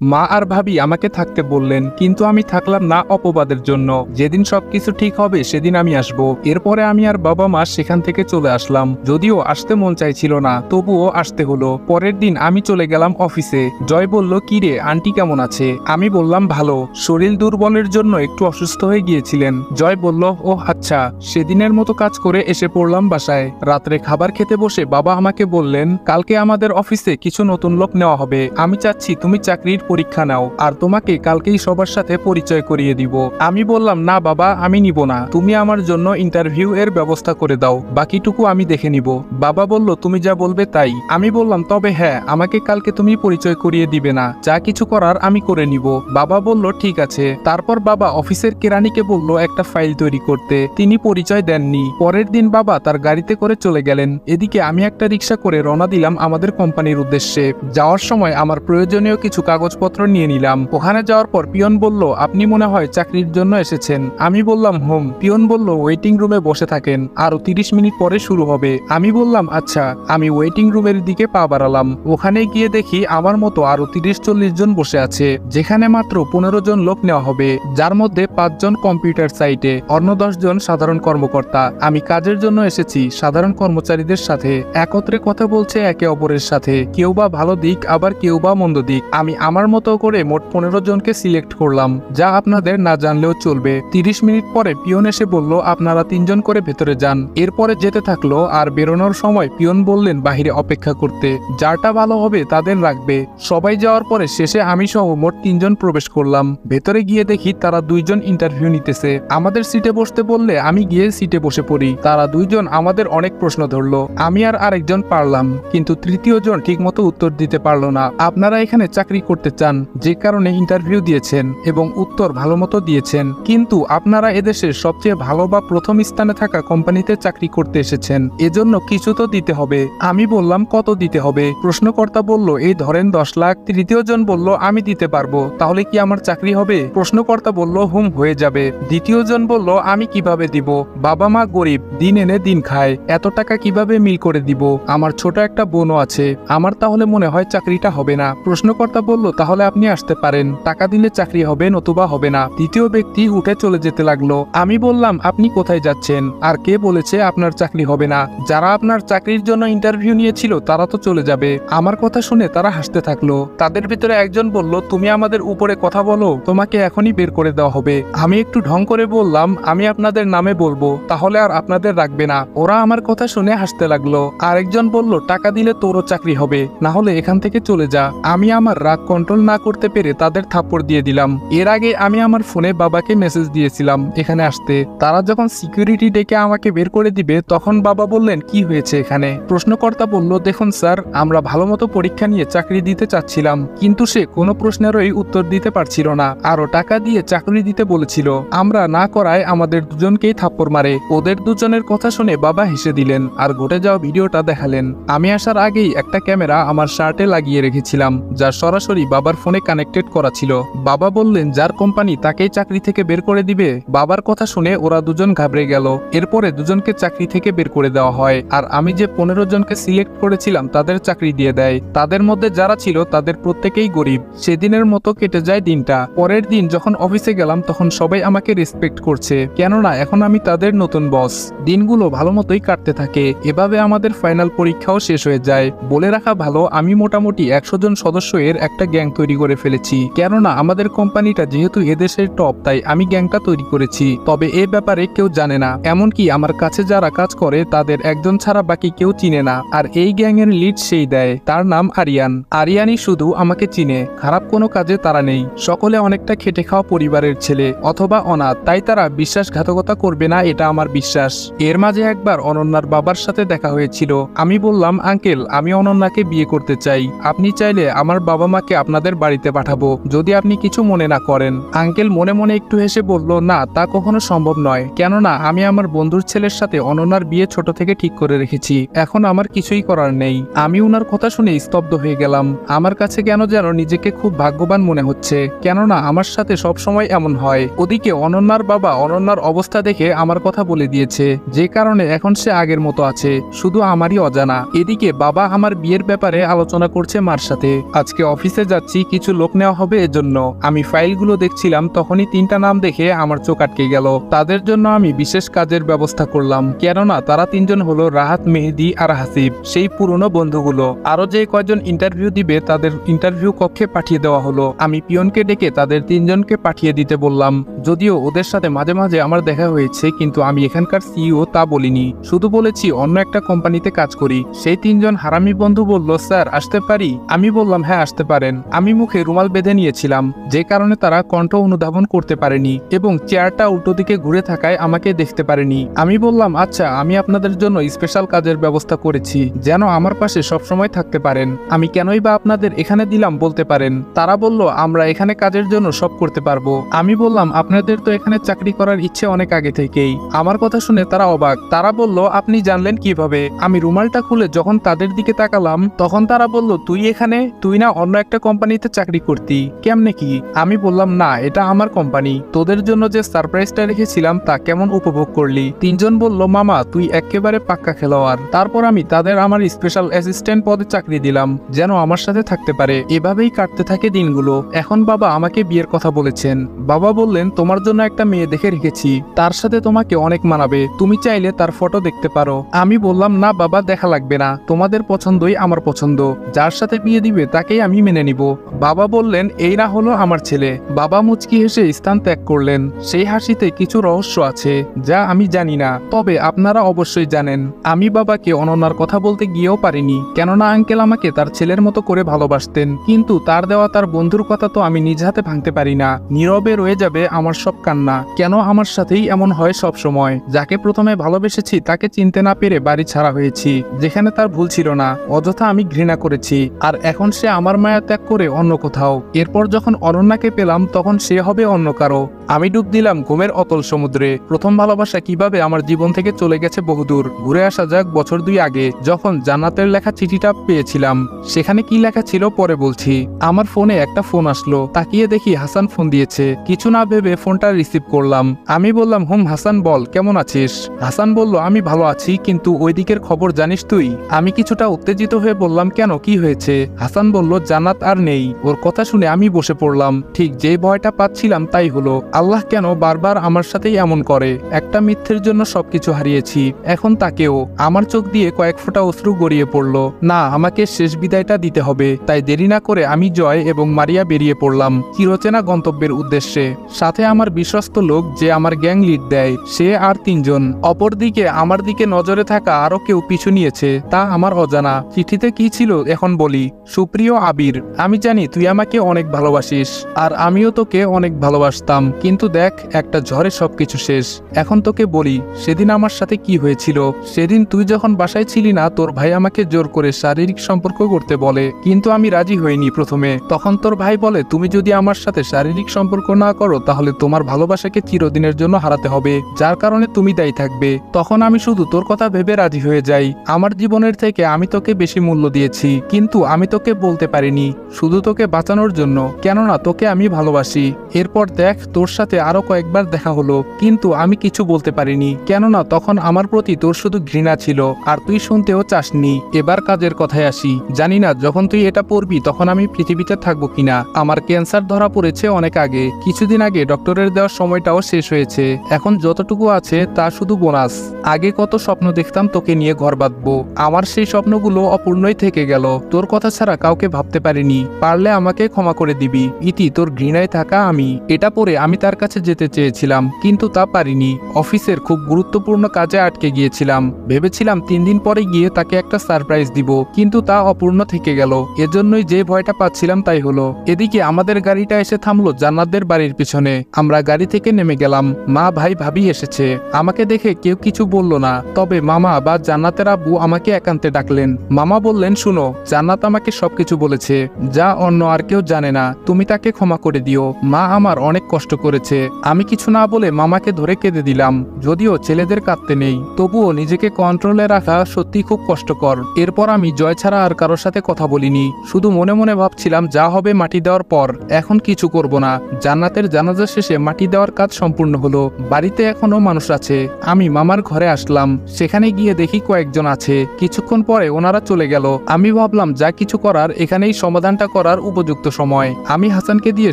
মা আর ভাবি আমাকে থাকতে বললেন, কিন্তু আমি থাকলাম না অপবাদের জন্য। যেদিন সবকিছু ঠিক হবে, সেদিন আমি আসব। এরপরে আমি আর বাবা মা সেখান থেকে চলে আসলাম। যদিও আসতে মন চাইছিল না, তবুও আসতে হলো। পরের দিন আমি চলে গেলাম অফিসে। জয় বলল, কি রে, আন্টি কেমন আছে? আমি বললাম, ভালো। শরীর দুর্বলের জন্য একটু অসুস্থ হয়ে গিয়েছিলেন। জয় বলল ও আচ্ছা। সেদিনের মতো কাজ করে এসে পড়লাম বাসায়। রাত্রে খাবার খেতে বসে বাবা আমাকে বললেন, কালকে আমাদের অফিসে কিছু নতুন লোক নেওয়া হবে। আমি চাচ্ছি তুমি চাকরির পরীক্ষা নাও, আর তোমাকে কালকেই সবার সাথে পরিচয় করিয়ে দিব। আমি বললাম, না বাবা, আমি নিব না। তুমি আমার জন্য ইন্টারভিউ এর ব্যবস্থা করে দাও। বাকিটুকু আমি দেখে নিব। বাবা বলল, তুমি যা বলবে তাই। আমি বললাম, তবে হ্যাঁ আমাকে কালকে তুমি পরিচয় করিয়ে দিবে না। যা কিছু করার আমি করে নিব। বাবা বলল, ঠিক আছে। তারপর বাবা অফিসের কেরানিকে বলল, একটা ফাইল তৈরি করতে। তিনি পরিচয় দেননি। পরের দিন বাবা তার গাড়িতে করে চলে গেলেন। এদিকে আমি একটা রিক্সা করে রওনা দিলাম আমাদের কোম্পানির উদ্দেশ্যে। যাওয়ার সময় আমার প্রয়োজনীয় কিছু কাগজপত্র নিয়ে নিলাম। ওখানে যাওয়ার পর পিয়ন বলল, আপনি মনে হয় চাকরির জন্য এসেছেন। আমি বললাম, হোম। পিয়ন বলল, ওয়েটিং রুমে বসে থাকেন। আরও তিরিশ মিনিট পরে শুরু হবে। আমি বললাম আচ্ছা। আমি ওয়েটিং রুমের দিকে পা বাড়ালাম। ওখানে গিয়ে দেখি আমার মতো আরও তিরিশ চল্লিশ জন বসে আছে, যেখানে মাত্র পনেরো জন লোক নেওয়া হবে, যার মধ্যে পাঁচজন কম্পিউটার সাইটে, অন্য জন সাধারণ কর্মকর্তা। আমি কাজের জন্য এসেছি, সাধারণ কর্মচারীদের সাথে। একত্রে কথা বলছে একে অপরের সাথে। কেউ বা ভালো দিক, আবার কেউ বা মন্দ দিক। আমি আমার মতো করে মোট পনেরো জনকে সিলেক্ট করলাম, যা আপনাদের না জানলেও চলবে। তিরিশ মিনিট পরে পিয়ন এসে বলল, আপনারা তিনজন করে ভেতরে যান। এরপরে যেতে থাকল আর বেরোনোর সময় পিয়ন বললেন বাহিরে অপেক্ষা করতে, যারটা ভালো হবে তাদের রাখবে। সবাই যাওয়ার পরে শেষে আমি সহ মোট তিনজন প্রবেশ করলাম। ভেতরে গিয়ে দেখি তারা দুইজন ইন্টারভিউ নিতেছে। আমাদের সিটে বসতে বললে আমি গিয়ে সিটে বসে পড়ি। তারা দুইজন আমাদের অনেক প্রশ্ন ধরলো। আমি আর আরেকজন পারলাম, কিন্তু তৃতীয় জন ঠিকমতো উত্তর দিতে পারল না। আপনারা এখানে চাকরি করতে চান, যে কারণে ইন্টারভিউ দিয়েছেন এবং উত্তর ভালো মতো দিয়েছেন। কিন্তু আপনারা এদেশের সবচেয়ে ভালো বা প্রথম স্থানে থাকা কোম্পানিতে চাকরি করতে এসেছেন। এজন্য কিছু তো দিতে হবে। আমি বললাম, কত দিতে হবে? প্রশ্নকর্তা বলল, এই ধরেন দশ লাখ। তৃতীয় জন বলল, আমি দিতে পারব। তাহলে কি আমার চাকরি হবে? প্রশ্নকর্তা বলল, হুম, হয়ে যাবে। দ্বিতীয় জন বলল, আমি কীভাবে দিব? বাবা মা গরিব, দিন এনে দিন খায়। এত টাকা কীভাবে মিল করে দিব? আমার ছোট একটা বোনও আছে। আমার তাহলে মনে হয় চাকরিটা হবে না। প্রশ্নকর্তা বলল, তাহলে আপনি আসতে পারেন। টাকা দিলে চাকরি হবে নতুবা হবে না। তৃতীয় ব্যক্তি উঠে চলে যেতে লাগল। আমি বললাম, আপনি কোথায় যাচ্ছেন? আর কে বলেছে আপনার চাকরি হবে না? যারা আপনার চাকরির জন্য ইন্টারভিউ নিয়েছিল, তারা তো চলে যাবে। আমার কথা শুনে তারা হাসতে থাকল। তাদের ভিতরে একজন বলল, তুমি আমাদের উপরে কথা বলো, তোমাকে এখনই বের করে দেওয়া হবে। আমি একটু ঢং করে বললাম, আমি আপনাদের নামে বলব, তাহলে আর আপনাদের রাখবে না। ওরা আমার কথা শুনে হাসতে লাগল। আরেকজন বলল, টাকা দিলে তোরও চাকরি হবে না হলে এখান থেকে চলে যা। আমি আমার রাগ কন্ট্রোল না করতে পেরে তাদের থাপ্পড় দিয়ে দিলাম। এর আগে আমি আমার ফোনে বাবাকে মেসেজ দিয়েছিলাম এখানে আসতে। তারা যখন সিকিউরিটি ডেকে আমাকে বের করে দিবে, তখন বাবা বললেন, কি হয়েছে এখানে? প্রশ্নকর্তা বলল, দেখুন স্যার, আমরা ভালো মতো পরীক্ষা নিয়ে চাকরি দিতে চাচ্ছিলাম, কিন্তু সে কোনো প্রশ্নেরই উত্তর দিতে পারছিল না আরও টাকা দিয়ে চাকরি দিতে বলেছিল। আমরা না করায় আমাদের দুজনকেই থাপ্পড় মারে। ওদের দুজনের কথা শুনে বাবা হেসে দিলেন, আর ঘটে যাওয়া ভিডিওটা দেখালেন। আমি আসার আগেই একটা ক্যামেরা আমার শার্টে লাগিয়ে রেখেছিলাম, যা সরাসরি বাবার ফোনে কানেক্টেড করা ছিল। বাবা বললেন, যার কোম্পানি তাকেই চাকরি থেকে বের করে দিবে। বাবার কথা শুনে ওরা দুজন ঘাবড়ে গেল। এরপরে দুজনকে চাকরি থেকে বের করে দেওয়া হয়। আর আমি যে পনেরো জনকে সিলেক্ট করেছিলাম, তাদের চাকরি দিয়ে দেয়। তাদের মধ্যে যারা ছিল, তাদের প্রত্যেকেই গরিব। সেদিনের মতো কেটে যায় দিনটা। পরের দিন যখন অফিসে গেলাম, তখন সবাই আমাকে রেসপেক্ট করছে। কেননা, এখন আমি তাদের নতুন বস দিনগুলো ভালো মতোই কাটতে থাকে। এভাবে আমাদের ফাইনাল পরীক্ষাও শেষ হয়ে যায়। বলে রাখা ভালো, আমি মোটামুটি একশো জন সদস্য এর একটা গ্যাং তৈরি করে ফেলেছি। কেননা আমাদের কোম্পানিটা যেহেতু এদেশের টপ তাই আমি গ্যাংটা তৈরি করেছি। তবে এ ব্যাপারে কেউ জানে না। এমনকি আমার কাছে যারা কাজ করে, তাদের একজন ছাড়া বাকি কেউ চিনে না। আর এই গ্যাংয়ের লিড সেই দেয়। তার নাম আরিয়ান। আরিয়ানই শুধু আমাকে চিনে। খারাপ কোনো কাজে তারা নেই। সকলে অনেকটা খেটে খাওয়া পরিবারের ছেলে অথবা অনাথ। তাই তারা বিশ্বাসঘাতকতা করবে না, এটা আমার বিশ্বাস। এর মাঝে একবার অনন্যার বাবার সাথে দেখা হয়েছিল। আমি বললাম, আঙ্কেল, আমি অনন্যাকে বিয়ে করতে চাই। আপনি চাইলে আমার বাবা মাকে আপনাদের বাড়িতে পাঠাবো। যদি আপনি কিছু মনে না করেন, আঙ্কেল মনে মনে একটু হেসে বলল, না, তা কখনো সম্ভব নয়। কেননা, আমি আমার বন্ধুর ছেলের সাথে অনন্যার বিয়ে ছোট থেকে ঠিক করে রেখেছি। এখন আমার কিছুই করার নেই। আমি উনার কথা শুনে স্তব্ধ হয়ে গেলাম। আমার কাছে কেন যেন নিজেকে খুব ভাগ্যবান মনে হচ্ছে। কেননা, আমার সাথে সব সময় এমন হয়। ওদিকে অনন্যার বাবা অনন্যার অবস্থা দেখে আমার কথা বলে দিয়েছে। যে কারণে এখন সে আগের মতো আছে। শুধু আমারই অজানা। এদিকে বাবা আমার বিয়ের ব্যাপারে আলোচনা করছে মার সাথে। আজকে অফিসে যাচ্ছে। যাচ্ছি কিছু লোক নেওয়া হবে এজন্য। আমি ফাইলগুলো দেখছিলাম, তখনই তিনটা নাম দেখে আমার চোখ আটকে গেল। তাদের জন্য আমি বিশেষ কাজের ব্যবস্থা করলাম, কেননা তারা তিনজন হলো রাহাত, মেহেদি আর হাসিব, সেই পুরনো বন্ধুগুলো। আরও যে কয়জন ইন্টারভিউ দিবে, তাদের ইন্টারভিউ কক্ষে পাঠিয়ে দেওয়া হলো। আমি পিয়নকে ডেকে তাদের তিনজনকে পাঠিয়ে দিতে বললাম, যদিও ওদের সাথে মাঝে মাঝে আমার দেখা হয়েছে, কিন্তু আমি এখানকার সিইও তা বলিনি। শুধু বলেছি, অন্য একটা কোম্পানিতে কাজ করি। সেই তিনজন হারামি বন্ধু বলল, স্যার, আসতে পারি? আমি বললাম হ্যাঁ আসতে পারেন। আমি মুখে রুমাল বেঁধে নিয়েছিলাম, যে কারণে তারা কণ্ঠ অনুধাবন করতে পারেনি এবং চেয়ারটা উল্টো দিকে ঘুরে থাকায় আমাকে দেখতে পারেনি। আমি বললাম আচ্ছা আমি আপনাদের জন্য স্পেশাল কাজের ব্যবস্থা করেছি, যেন আমার পাশে সবসময় থাকতে পারেন। আমি কেনই বা আপনাদের এখানে দিলাম বলতে পারেন? তারা বলল, আমরা এখানে কাজের জন্য সব করতে পারব। আমি বললাম, আপনাদের তো এখানে চাকরি করার ইচ্ছে অনেক আগে থেকেই। আমার কথা শুনে তারা অবাক। তারা বলল, আপনি জানলেন কীভাবে? আমি রুমালটা খুলে যখন তাদের দিকে তাকালাম, তখন তারা বলল, তুই এখানে? তুই না অন্য একটা কোম্পানিতে চাকরি করতি। কেমনে কি? আমি বললাম, না, এটা আমার কোম্পানি। তোদের জন্য যে সারপ্রাইজটা রেখেছিলাম, তা কেমন উপভোগ করলি? তিনজন বলল, মামা, তুই একেবারে পাক্কা খেলোয়াড়। তারপর আমি তাদের আমার স্পেশাল অ্যাসিস্ট্যান্ট পদে চাকরি দিলাম, যেন আমার সাথে থাকতে পারে। এভাবেই কাটতে থাকে দিনগুলো। এখন বাবা আমাকে বিয়ের কথা বলেছেন। বাবা বললেন, তোমার জন্য একটা মেয়ে দেখে রেখেছি। তার সাথে তোমাকে অনেক মানাবে। তুমি চাইলে তার ফটো দেখতে পারো। আমি বললাম, না বাবা, দেখা লাগবে না। তোমাদের পছন্দই আমার পছন্দ। যার সাথে বিয়ে দিবে, তাকেই আমি মেনে নিব। বাবা বললেন, এই না হলো আমার ছেলে। বাবা মুচকি হেসে স্থান ত্যাগ করলেন। সেই হাসিতে কিছু রহস্য আছে, যা আমি জানি না, তবে আপনারা অবশ্যই জানেন। আমি বাবাকে অনন্যার কথা বলতে গিয়েও পারিনি, কেননা আঙ্কেল আমাকে তার ছেলের মতো করে ভালোবাসতেন। কিন্তু তার দেওয়া তার বন্ধুর কথা তো আমি নিজ হাতে ভাঙতে পারি না। নীরবে রয়ে যাবে আমার সব কান্না। কেন আমার সাথেই এমন হয় সব সময়? যাকে প্রথমে ভালোবেসেছি, তাকে চিনতে না পেরে বাড়ি ছাড়া হয়েছি, যেখানে তার ভুল ছিল না। অযথা আমি ঘৃণা করেছি। আর এখন সে আমার মায়া ত্যাগ করে অন্য কোথাও। এরপর যখন অনন্যাকে পেলাম, তখন সে হবে অন্য কারও। আমি ডুব দিলাম ঘুমের অতল সমুদ্রে। প্রথম ভালোবাসা কীভাবে আমার জীবন থেকে চলে গেছে বহুদূর। ঘুরে আসা যাক বছর দুই আগে, যখন জান্নাতের লেখা চিঠিটা পেয়েছিলাম। সেখানে কি লেখা ছিল পরে বলছি। আমার ফোনে একটা ফোন আসলো। তাকিয়ে দেখি হাসান ফোন দিয়েছে। কিছু না ভেবে ফোনটা রিসিভ করলাম। আমি বললাম, হুম, হাসান, বল, কেমন আছিস? হাসান বলল, আমি ভালো আছি, কিন্তু ওই দিকের খবর জানিস তুই? আমি কিছুটা উত্তেজিত হয়ে বললাম, কেন, কি হয়েছে? হাসান বলল, জান্নাত আর নেই। ওর কথা শুনে আমি বসে পড়লাম। ঠিক যে ভয়টা পাচ্ছিলাম তাই হলো। আল্লাহ কেন বারবার আমার সাথেই এমন করে? একটা মিথ্যের জন্য সবকিছু হারিয়েছি। এখন তাকেও। আমার চোখ দিয়ে কয়েক ফোঁটা অশ্রু গড়িয়ে পড়ল। না, আমাকে শেষ বিদায়টা দিতে হবে। তাই দেরি না করে আমি জয় এবং মারিয়া বেরিয়ে পড়লাম। চিরচেনা গন্তব্যের উদ্দেশ্যে। সাথে আমার বিশ্বস্ত লোক যে আমার গ্যাং লিড দেয়, সে আর তিনজন। অপরদিকে আমার দিকে নজরে থাকা আরও কেউ পিছু নিয়েছে। তা আমার অজানা। চিঠিতে কি ছিল এখন বলি। সুপ্রিয় আবির, আমি জানি তুই আমাকে অনেক ভালোবাসিস, আর আমিও তোকে অনেক ভালোবাসতাম। কিন্তু দেখ, একটা ঝড়ে সবকিছু শেষ। এখন তোকে বলি, সেদিন আমার সাথে কি হয়েছিল? সেদিন তুই যখন বাসায় ছিলি না, তোর ভাই আমাকে জোর করে শারীরিক সম্পর্ক করতে বলে। কিন্তু আমি রাজি হইনি প্রথমে। তখন তোর ভাই বলে, তুমি যদি আমার সাথে শারীরিক সম্পর্ক না করো, তাহলে তোমার ভালোবাসাকে চিরদিনের জন্য হারাতে হবে, যার কারণে তুমি দায়ী থাকবে। তখন আমি শুধু তোর কথা ভেবে রাজি হয়ে যাই। আমার জীবনের থেকে আমি তোকে বেশি মূল্য দিয়েছি, কিন্তু আমি তোকে বলতে পারিনি। শুধু তোকে বাঁচানোর জন্য, কেননা তোকে আমি ভালোবাসি। এরপর দেখ, তোর সাথে আরও কয়েকবার দেখা হলো, কিন্তু আমি কিছু বলতে পারিনি। কেননা তখন আমার প্রতি তোর শুধু ঘৃণা ছিল, আর তুই শুনতেও চাসনি। এবার কাজের কথায় আসি। জানি না যখন তুই এটা পড়বি, তখন আমি পৃথিবীতে থাকব কিনা। আমার ক্যান্সার ধরা পড়েছে অনেক আগে। কিছুদিন আগে ডক্টরের দেওয়ার সময়টাও শেষ হয়েছে। এখন যতটুকু আছে, তা শুধু বোনাস। আগে কত স্বপ্ন দেখতাম তোকে নিয়ে ঘর বাঁধবো। আমার সেই স্বপ্নগুলো অপূর্ণই থেকে গেল। তোর কথা ছাড়া কাউকে ভাবতে পারিনি। পারলে আমাকে ক্ষমা করে দিবি। ইতি, তোর ঘৃণায় থাকা আমি। এটা পরে আমি তার কাছে যেতে চেয়েছিলাম, কিন্তু তা পারিনি। অফিসের খুব গুরুত্বপূর্ণ কাজে আটকে গিয়েছিলাম। ভেবেছিলাম তিন দিন পরে গিয়ে তাকে একটা সারপ্রাইজ দিব, কিন্তু তা অপূর্ণ থেকে গেল। এজন্যই যে ভয়টা পাচ্ছিলাম তাই হলো। এদিকে আমাদের গাড়িটা এসে থামলো জান্নাতদের বাড়ির পিছনে। আমরা গাড়ি থেকে নেমে গেলাম। মা, ভাই, ভাবি এসেছে। আমাকে দেখে কেউ কিছু বলল না। তবে মামা বা জান্নাতের আব্বু আমাকে একান্তে ডাকলেন। মামা বললেন, শুনো, জান্নাত আমাকে সবকিছু বলেছে। যা অন্য আর কেউ জানে না। তুমি তাকে ক্ষমা করে দিও। মা আমার অনেক কষ্ট করেছে। আমি কিছু না বলে মামাকে ধরে কেঁদে দিলাম। যদিও ছেলেদের কাঁদতে নেই। তবুও নিজেকে কন্ট্রোলে রাখা সত্যি খুব কষ্টকর। এরপর আমি জয় ছাড়া আর কারোর সাথে কথা বলিনি। শুধু মনে মনে ভাবছিলাম, যা হবে মাটি দেওয়ার পর। এখন কিছু করব না। জান্নাতের জানাজা শেষে মাটি দেওয়ার কাজ সম্পূর্ণ হলো। বাড়িতে এখনও মানুষ আছে। আমি মামার ঘরে আসলাম। সেখানে গিয়ে দেখি কয়েকজন আছে। কিছুক্ষণ পরে ওনারা চলে গেল। আমি ভাবলাম, যা কিছু করার এখানেই সমাধানটা করার উপযুক্ত সময়। আমি হাসানকে দিয়ে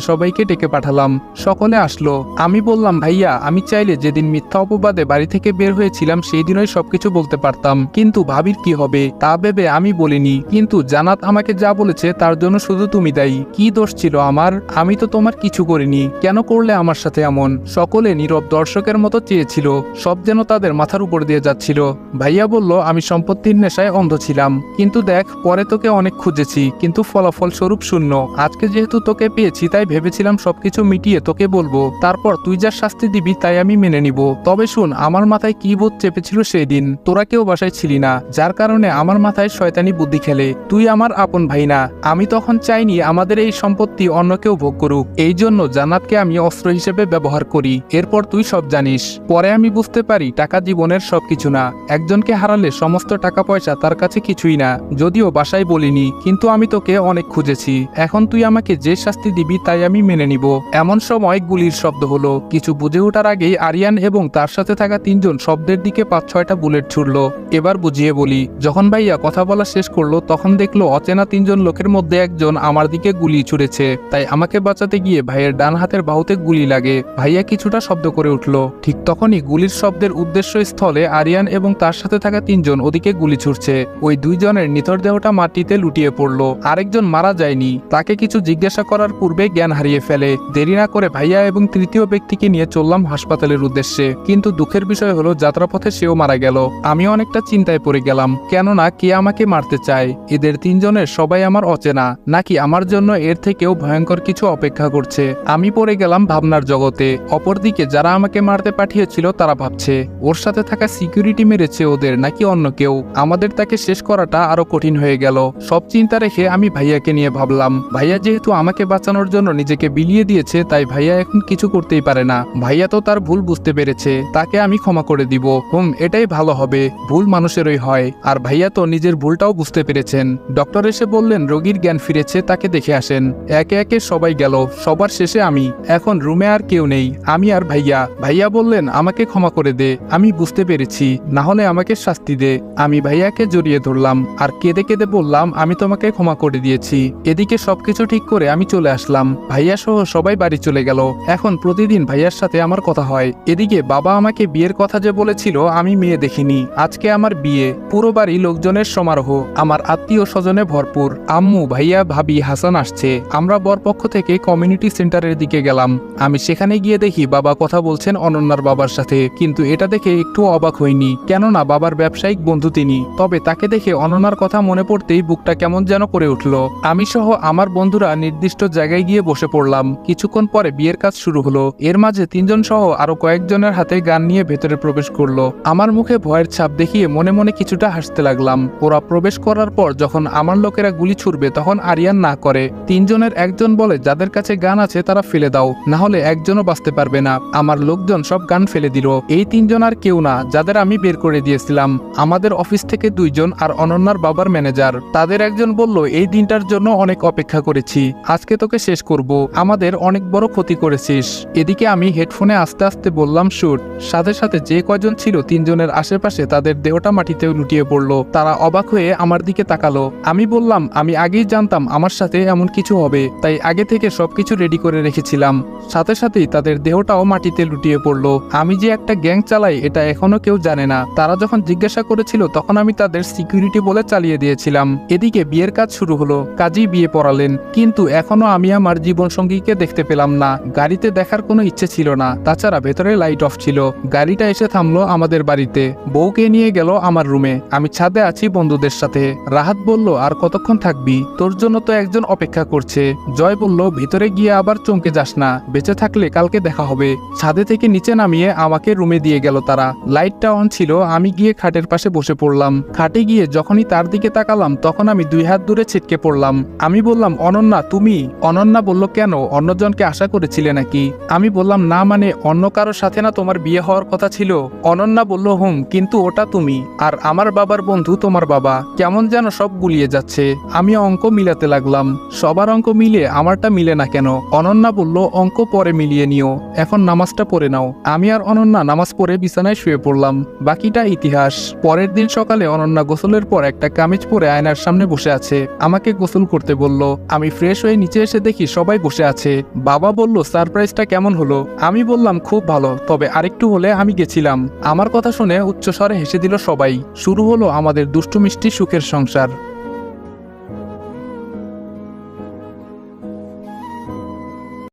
সবাইকে ডেকে পাঠালাম। সকলে আসলো। আমি বললাম, ভাইয়া, আমি চাইলে যেদিন মিথ্যা অপবাদে বাড়ি থেকে বের হয়েছিলাম সেই দিনই সবকিছু বলতে পারতাম। কিন্তু ভাবির কি হবে? তা ভেবে আমি বলিনি। কিন্তু জানাত আমাকে যা বলেছে, তার জন্য শুধু তুমি দায়ী। কি দোষ ছিল আমার? আমি তো তোমার কিছু করিনি। কেন করলে আমার সাথে এমন? সকলে নীরব দর্শকের মতো চেয়েছিল। সব যেন তাদের মাথার উপর দিয়ে যাচ্ছিল। ভাইয়া বলল, আমি সম্পত্তির নেশায় অন্ধ ছিলাম। কিন্তু দেখ, পরে তোকে অনেক খুঁজেছি। কিন্তু ফলাফল স্বরূপ শূন্য। আজকে যেহেতু তোকে পেয়েছি, তাই ভেবেছিলাম সবকিছু মিটিয়ে তোকে বলব। তারপর তুই যা শাস্তি দিবি, তাই আমি মেনে নিব। তবে শুন, আমার মাথায় কি বোধ চেপেছিল সেই দিন তোরা কেউ বাসায় ছিলি না, যার কারণে আমার মাথায় শয়তানি বুদ্ধি খেলে। তুই আমার আপন ভাই না। আমি তখন চাইনি আমাদের এই সম্পত্তি অন্য কেউ ভোগ করুক। এই জন্য জান্নাতকে আমি অস্ত্র হিসেবে ব্যবহার করি। এরপর তুই সব জানিস। পরে আমি বুঝতে পারি টাকা জীবনের সবকিছু না। একজনকে হারালে সমস্ত টাকা পয়সা তার কাছে কিছুই না। যদিও বাসায় বলিনি, কিন্তু আমি তোকে অনেক খুঁজেছি। এখন তুই আমাকে যে শাস্তি দিবি তাই আমি মেনে নিব। এমন সময় গুলির শব্দ হলো। কিছু বুঝে ওঠার আগেই আরিয়ান এবং তার সাথে থাকা তিনজন শব্দের দিকে পাঁচ ছয়টা বুলেট ছুড়ল। এবার বুঝিয়ে বলি, যখন ভাইয়া কথা বলা শেষ করল, তখন দেখল অচেনা তিনজন লোকের মধ্যে একজন আমার দিকে গুলি ছুড়েছে। তাই আমাকে বাঁচাতে গিয়ে ভাইয়ের ডান হাতের বাহুতে গুলি লাগে। ভাইয়া কিছুটা শব্দ করে উঠল। ঠিক তখনই গুলির শব্দের উদ্দেশ্য স্থলে আরিয়ান এবং তার সাথে থাকা তিনজন ওদিকে গুলি ছুটছে ওই দুইজনের নিথর দেহটা মাটিতে লুটিয়ে পড়ল। আরেকজন মারা যায়নি তাকে কিছু জিজ্ঞাসা করার পূর্বে জ্ঞান হারিয়ে ফেলে। দেরি না করে ভাইয়া এবং তৃতীয় ব্যক্তিকে নিয়ে চললাম হাসপাতালের উদ্দেশ্যে। কিন্তু দুঃখের বিষয় হলো, যাত্রাপথে সেও মারা গেল। আমি অনেকটা চিন্তায় পড়ে গেলাম, কেননা কে আমাকে মারতে চায়? এদের তিনজনের সবাই আমার অচেনা, নাকি আমার জন্য এর থেকেও ভয়ঙ্কর কিছু অপেক্ষা করছে? আমি পড়ে গেলাম ভাবনার জগতে। অপরদিকে যারা আমাকে মারতে পাঠিয়েছিল, তারা ভাবছে, ওর সাথে থাকা সিকিউরিটি মেরেছে ওদের, নাকি অন্য কেউ? আমাদের তাকে শেষ করাটা আরও কঠিন হয়ে গেল। সব চিন্তা রেখে আমি ভাইয়াকে নিয়ে ভাবলাম, ভাইয়া যেহেতু আমাকে বাঁচানোর জন্য নিজেকে বিলিয়ে দিয়েছে, তাই ভাইয়া এখন কিছু করতেই পারে না। ভাইয়া তো তার ভুল বুঝতে পেরেছে, তাকে আমি ক্ষমা করে দিব। হুম, এটাই ভালো হবে, ভুল মানুষেরই হয়। আর ভাইয়া তো নিজের ভুলটাও বুঝতে পেরেছেন। ডক্টর এসে বললেন, রোগীর জ্ঞান ফিরেছে, তাকে দেখে আসেন। একে একে সবাই গেল, সবার শেষে আমি। এখন রুমে আর কেউ নেই, আমি আর ভাইয়া। ভাইয়া বললেন, আমাকে ক্ষমা করে দে, আমি বুঝতে পেরেছি, না হলে আমাকে শাস্তি দে। আমি ভাইয়াকে জড়িয়ে ধরলাম, আর কেঁদে কেঁদে বললাম, আমি তোমাকে ক্ষমা করে দিয়েছি। এদিকে সবকিছু ঠিক করে আমি চলে আসলাম। ভাইয়া সহ সবাই বাড়ি চলে গেল। এখন প্রতিদিন ভাইয়ার সাথে আমার কথা হয়। এদিকে বাবা আমাকে বিয়ের কথা যে বলেছিল আমি মেয়ে দেখিনি। আজকে আমার বিয়ে। পুরো বাড়ি লোকজনের সমারোহ। আমার আত্মীয় স্বজনে ভরপুর। আম্মু, ভাইয়া, ভাবি, হাসান আসছে। আমরা বরপক্ষ থেকে কমিউনিটি সেন্টারের দিকে গেলাম। আমি সেখানে গিয়ে দেখি বাবা কথা বলছেন অনন্যার বাবার সাথে। কিন্তু এটা দেখে একটু অবাক হইনি। কেননা বাবার ব্যবসায়িক বন্ধু তিনি। তবে তাকে দেখে অনন্যার কথা মনে পড়তেই বুকটা কেমন যেন করে উঠল। আমি সহ আমার বন্ধুরা নির্দিষ্ট জায়গায় গিয়ে বসে পড়লাম। কিছুক্ষণ পরে বিয়ের কাজ শুরু হলো। এর মাঝে তিনজন সহ আরও কয়েকজনের হাতে গান নিয়ে ভেতরে প্রবেশ করল। আমার মুখে ভয়ের ছাপ দেখিয়ে মনে মনে কিছুটা হাসতে লাগলাম। ওরা প্রবেশ করার পর যখন আমার লোকেরা গুলি ছুড়বে, তখন আরিয়ান না করে। তিনজনের একজন বলে, যাদের কাছে গান আছে, তারা ফেলে দাও। না হলে একজনও বাঁচতে পারবে না। আমার লোকজন সব গান ফেলে দিল। এই তিনজন আর কেউ না, যাদের আমি বের করে দিয়েছিলাম। আমাদের অফিস থেকে দুইজন আর অনন্যার বাবার ম্যানেজার। তাদের একজন বলল, এই দিনটার জন্য অনেক অপেক্ষা করেছি। আজকে তোকে শেষ করব। আমাদের অনেক বড় ক্ষতি করেছিস। এদিকে আমি হেডফোনে আস্তে আস্তে বললাম শুট সাথে সাথে যে কয়জন ছিল তিনজনের আশেপাশে তাদের দেহটা মাটিতে লুটিয়ে পড়ল। তারা অবাক হয়ে আমার দিকে তাকালো। আমি বললাম, আমি আগেই জানতাম আমার সাথে এমন কিছু হবে, তাই আগে থেকে সবকিছু রেডি করে রেখেছিলাম। সাথে সাথেই তাদের দেহটাও মাটিতে লুটিয়ে পড়ল। আমি যে একটা গ্যাং চালাই, এটা এখনও কেউ জানে না। তারা যখন জিজ্ঞাসা করেছিল, তখন আমি তাদের সিকিউরিটি বলে চালিয়ে দিয়েছিলাম। এদিকে বিয়ের কাজ শুরু হলো। কাজী বিয়ে পড়ালেন, কিন্তু এখনও আমি আমার জীবন সঙ্গীকে দেখতে পেলাম না। গাড়িতে দেখার কোনো ইচ্ছে ছিল না, তাছাড়া ভেতরে লাইট অফ ছিল। গাড়িটা এসে থামলো আমাদের বাড়িতে। বউকে নিয়ে গেল আমার রুমে আমি ছাদে আছি বন্ধুদের সাথে। রাহাত বলল, আর কতক্ষণ থাকবি? তোর জন্য তো একজন অপেক্ষা করছে। জয় বলল, ভিতরে গিয়ে আবার চমকে যাস না। বেঁচে থাকলে কালকে দেখা হবে। ছাদে থেকে নিচে নামিয়ে আমাকে রুমে দিয়ে গেল তারা। লাইটটা অন ছিল, আমি গিয়ে খাটের পাশে বসে পড়লাম। খাটে গিয়ে যখনই তার দিকে তাকালাম, তখন আমি দুই হাত দূরে ছিটকে পড়লাম। আমি বললাম, অনন্যা, তুমি? অনন্যা বলল, কেন? অন্যজনকে আশা করেছিলে নাকি? আমি বললাম, না মানে অন্য কারোর সাথে না তোমার বিয়ে হওয়ার কথা ছিল? অনন্যা বলল, হুম, কিন্তু ওটা তুমি আর আমার বাবার বন্ধু তোমার বাবা। কেমন যেন সব গুলিয়ে যাচ্ছে। আমি অঙ্ক মিলাতে লাগলাম। সবার অঙ্ক মিলে আমারটা মিলে না কেন? অনন্যা বলল, অঙ্ক পরে মিলিয়ে নিও। এখন নামাজটা পড়ে নাও। আমি আর অনন্যা নামাজ পড়ে বিছানায় শুয়ে পড়লাম। বাকিটা ইতিহাস। পরের দিন সকালে অনন্যা গোসলের পর একটা কামিজ পরে আয়নার সামনে বসে আছে। আমাকে গোসল করতে বসে বলল, আমি ফ্রেশ হয়ে নিচে এসে দেখি সবাই বসে আছে। বাবা বলল সারপ্রাইজটা কেমন হলো? আমি বললাম, খুব ভালো। তবে আরেকটু হলে আমি গেছিলাম। আমার কথা শুনে উচ্চস্বরে হেসে দিল সবাই। শুরু হলো আমাদের দুষ্টু মিষ্টি সুখের সংসার।